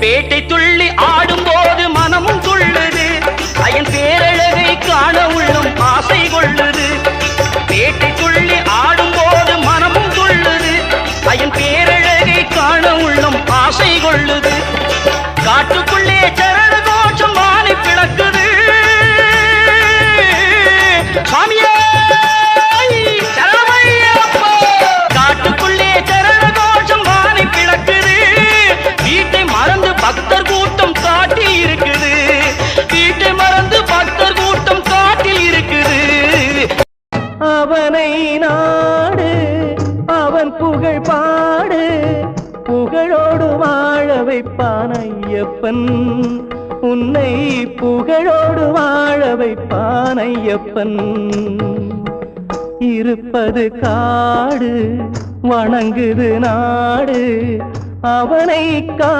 பேட்டை துள்ளி ஆடும்போது மனமும் துள்ளுது. அயன் பேரழகை காண உள்ளும் ஆசை கொள்ளுது. பேட்டை துள்ளி ஆடும்போது மனமும் துள்ளுது. அயன் பேரழகை பக்தர் கூட்டம் காட்டி இருக்குது. வீட்டை மறந்து பக்தர் கூட்டம் காட்டில் இருக்குது. அவனை நாடு அவன் புகழ் பாடு. புகழோடு வாழ வைப்பான் ஐயப்பன். உன்னை புகழோடு வாழ வைப்பான் ஐயப்பன். இருப்பது காடு வணங்குது நாடு. அவனை கா